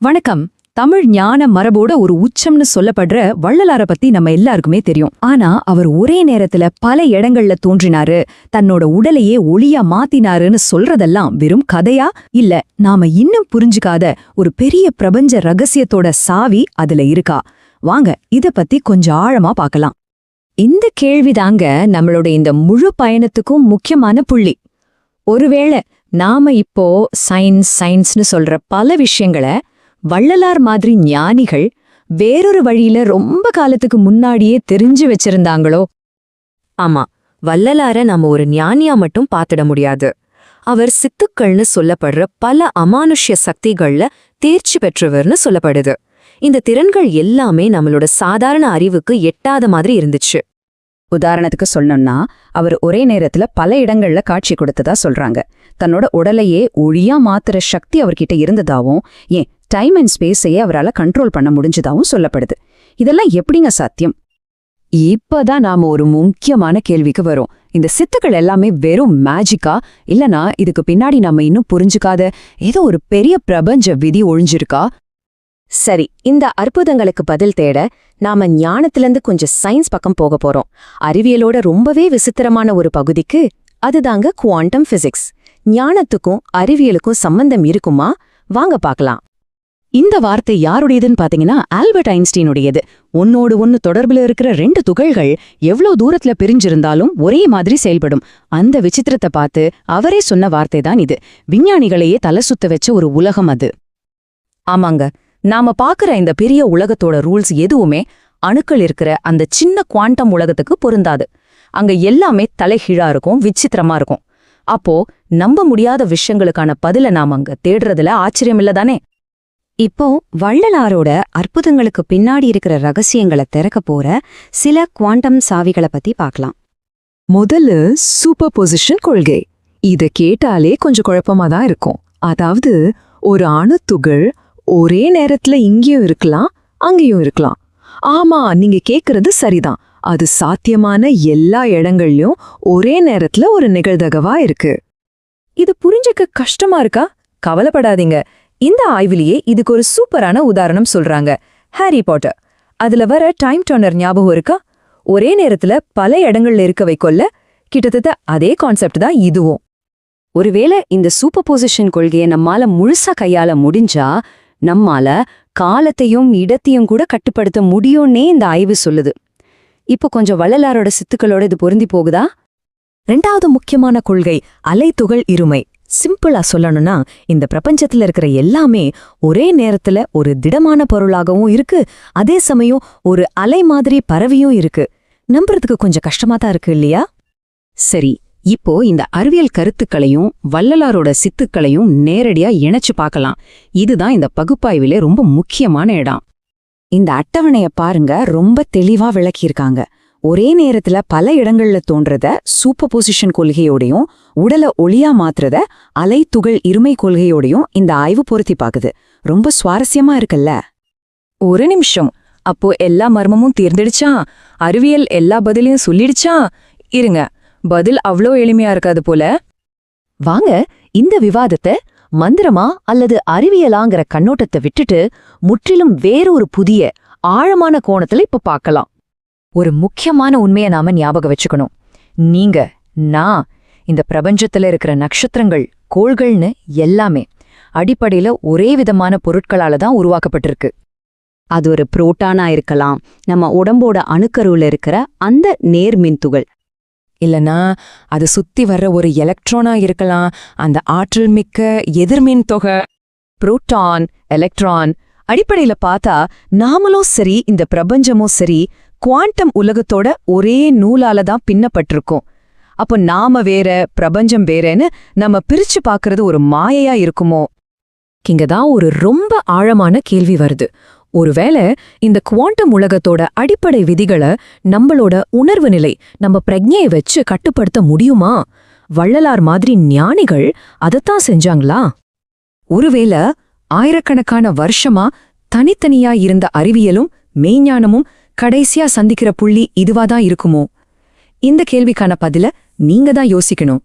வணக்கம். தமிழ் ஞான மரபோட ஒரு உச்சம்னு சொல்லப்படுற வள்ளலார பத்தி நம்ம எல்லாருக்குமே தெரியும். ஆனா அவர் ஒரே நேரத்துல பல இடங்கள்ல தோன்றினாரு. தன்னோட உடலையே ஒளியா மாத்தினாருன்னு சொல்றதெல்லாம் வெறும் கதையா? இல்ல நாம இன்னும் புரிஞ்சுக்காத ஒரு பெரிய பிரபஞ்ச ரகசியத்தோட சாவி அதுல இருக்கா? வாங்க இத பத்தி கொஞ்சம் ஆழமா பார்க்கலாம். இந்த கேள்விதாங்க நம்மளோட இந்த முழு பயணத்துக்கும் முக்கியமான புள்ளி. ஒருவேளை நாம இப்போ சயின்ஸ் சயின்ஸ்னு சொல்ற பல விஷயங்களை வள்ளலார் மாதிரி ஞானிகள் வேறொரு வழியில ரொம்ப காலத்துக்கு முன்னாடியே தெரிஞ்சு வச்சிருந்தாங்களோ? ஆமா வள்ளலார நாம ஒரு ஞானியா மட்டும் பாத்திட முடியாது. அவர் சித்துக்கள்னு சொல்லப்படுற பல அமானுஷ்ய சக்திகள்ல தேர்ச்சி பெற்றவர்னு சொல்லப்படுது. இந்த திறன்கள் எல்லாமே நம்மளோட சாதாரண அறிவுக்கு எட்டாத மாதிரி இருந்துச்சு. உதாரணத்துக்கு சொல்லணும்னா அவர் ஒரே நேரத்துல பல இடங்கள்ல காட்சி கொடுத்ததா சொல்றாங்க. தன்னோட உடலையே ஒழியா மாத்துற சக்தி அவர்கிட்ட இருந்ததாவும் ஏன் டைம் அண்ட் ஸ்பேஸையே அவரால கண்ட்ரோல் பண்ண முடிஞ்சதாவும் சொல்லப்படுது. இதெல்லாம் எப்படிங்க சாத்தியம்? இப்பதான் நாம ஒரு முக்கியமான கேள்விக்கு வரோம். இந்த சித்துக்கள் எல்லாமே வெறும் மேஜிக்கா இல்லனா இதுக்கு பின்னாடி நாம இன்னும் புரிஞ்சுக்காத ஏதோ ஒரு பெரிய பிரபஞ்ச விதி ஒழிஞ்சிருக்கா? சரி இந்த அற்புதங்களுக்கு பதில் தேட நாம ஞானத்திலிருந்து கொஞ்சம் சயின்ஸ் பக்கம் போக போறோம். அறிவியலோட ரொம்பவே விசித்திரமான ஒரு பகுதிக்கு அதுதாங்க குவாண்டம் பிசிக்ஸ் ஞானத்துக்கும் அறிவியலுக்கும் சம்பந்தம் இருக்குமா? வாங்க பார்க்கலாம். இந்த வார்த்தை யாருடையதுன்னு பாத்தீங்கன்னா ஆல்பர்ட் ஐன்ஸ்டீனுடையது. ஒன்னோடு ஒன்னு தொடர்புல இருக்கிற ரெண்டு துகள்கள் எவ்ளோ தூரத்துல பிரிஞ்சிருந்தாலும் ஒரே மாதிரி செயல்படும். அந்த விசித்திரத்தை பார்த்து அவரே சொன்ன வார்த்தை தான் இது. விஞ்ஞானிகளையே தலை சுத்த வச்ச ஒரு உலகம் அது. ஆமாங்க. நாம பாக்குற இந்த பெரிய உலகத்தோட ரூல்ஸ் எதுவுமே அணுக்கள் இருக்கிற அந்த சின்ன குவாண்டம் உலகத்துக்கு பொருந்தாது. அங்க எல்லாமே தலைகீழா இருக்கும் விசித்திரமா இருக்கும். அப்போ நம்ப முடியாத விஷயங்களுக்கான பதில நாம அங்க தேடுறதுல ஆச்சரியம் இல்லதானே இப்போ வள்ளலாரோட அற்புதங்களுக்கு பின்னாடி இருக்கிற ரகசியங்களை திறக்க போற சில குவாண்டம் சாவிகளை பத்தி பார்க்கலாம். முதல்ல சூப்பர் பொசிஷன் கொள்கை. இத கேட்டாலே கொஞ்சம் குழப்பமா தான் இருக்கும். அதாவது ஒரு அணுத்துகள் ஒரே நேரத்துல இங்கேயும் இருக்கலாம் அங்கேயும் இருக்கலாம். ஆமா நீங்க கேக்குறது சரிதான். அது சாத்தியமான எல்லா இடங்கள்லயும் ஒரே நேரத்துல ஒரு நிகழ்தகவா இருக்கு. இது புரிஞ்சுக்க கஷ்டமா இருக்கா? கவலைப்படாதீங்க. இந்த ஆய்விலேயே இதுக்கு ஒரு சூப்பரான உதாரணம் சொல்றாங்க. Harry Potter. அதுல வர டைம் டர்னர் ஞாபகம் இருக்கா? ஒரே நேரத்துல பல இடங்கள்ல இருக்க வைக்கொள்ள கிட்டத்தட்ட அதே கான்செப்ட் தான் இதுவும். ஒருவேளை இந்த சூப்பர் பொசிஷன் கொள்கையை நம்மால முழுசா கையாள முடிஞ்சா நம்மால காலத்தையும் இடத்தையும் கூட கட்டுப்படுத்த முடியும்னே இந்த ஆய்வு சொல்லுது. இப்போ கொஞ்சம் வள்ளலாரோட சித்துக்களோட இது பொருந்தி போகுதா? ரெண்டாவது முக்கியமான கொள்கை அலைத்துகள் இருமை. சிம்பிளா சொல்லணும்னா இந்த பிரபஞ்சத்துல இருக்கிற எல்லாமே ஒரே நேரத்துல ஒரு திடமான பொருளாகவும் இருக்கு. அதே சமயம் ஒரு அலை மாதிரி பரவியும் இருக்கு. நம்புறதுக்கு கொஞ்சம் கஷ்டமா தான் இருக்கு இல்லையா? சரி இப்போ இந்த அறிவியல் கருத்துக்களையும் வள்ளலாரோட சித்துக்களையும் நேரடியா இணைச்சு பார்க்கலாம். இதுதான் இந்த பகுப்பாய்விலே ரொம்ப முக்கியமான இடம். இந்த அட்டவணைய பாருங்க ரொம்ப தெளிவா விளக்கியிருக்காங்க. ஒரே நேரத்துல பல இடங்கள்ல தோன்றத சூப்பர் பொசிஷன் கொள்கையோடையும் உடலை ஒளியா மாத்துறத அலை துகள் இருமை கொள்கையோடையும் இந்த ஆய்வு பொருத்தி பாக்குது. ரொம்ப சுவாரஸ்யமா இருக்குல்ல? ஒரு நிமிஷம். அப்போ எல்லா மர்மமும் தீர்ந்துடுச்சா? அறிவியல் எல்லா பதிலையும் சொல்லிடுச்சா? இருங்க. பதில் அவ்ளோ எளிமையா இருக்காது போல. வாங்க இந்த விவாதத்தை மந்திரமா அல்லது அறிவியலாங்கிற கண்ணோட்டத்தை விட்டுட்டு முற்றிலும் வேறொரு புதிய ஆழமான கோணத்துல இப்ப பார்க்கலாம் ஒரு முக்கியமான உண்மையை நாம ஞாபகம் வச்சுக்கணும். நீங்க நான் இந்த பிரபஞ்சத்துல இருக்கிற நட்சத்திரங்கள் கோள்கள்னு எல்லாமே அடிப்படையில ஒரே விதமான பொருட்களால தான் உருவாக்கப்பட்டிருக்கு. அது ஒரு புரோட்டானா இருக்கலாம் நம்ம உடம்போட அணுக்கருவுல இருக்கிற அந்த நேர்மின் துகள். இல்லனா அது சுத்தி வர்ற ஒரு எலக்ட்ரானா இருக்கலாம் அந்த ஆற்றல் மிக்க எதிர்மின் தொகை புரோட்டான் எலக்ட்ரான் அடிப்படையில பார்த்தா நாமளும் சரி இந்த பிரபஞ்சமும் சரி குவாண்டம் உலகத்தோட ஒரே நூலால தான் பின்னப்பட்டிருக்கோம். அப்போ நாம வேற பிரபஞ்சம் வேறன்னு நம்ம பிரிச்சு பார்க்கறது ஒரு மாயையா இருக்குமோ? இங்கதான் ஒரு ரொம்ப ஆழமான கேள்வி வருது. ஒருவேளை இந்த குவாண்டம் உலகத்தோட அடிப்படை விதிகளை நம்மளோட உணர்வு நிலை நம்ம பிரஜையை வச்சு கட்டுப்படுத்த முடியுமா? வள்ளலார் மாதிரி ஞானிகள் அதைத்தான் செஞ்சாங்களா? ஒருவேளை ஆயிரக்கணக்கான வருஷமா தனித்தனியா இருந்த அறிவியலும் மெய்ஞானமும் கடைசியா சந்திக்கிற புள்ளி இதுவாதான் இருக்குமோ? இந்த கேள்விக்கான பதில நீங்க தான் யோசிக்கணும்.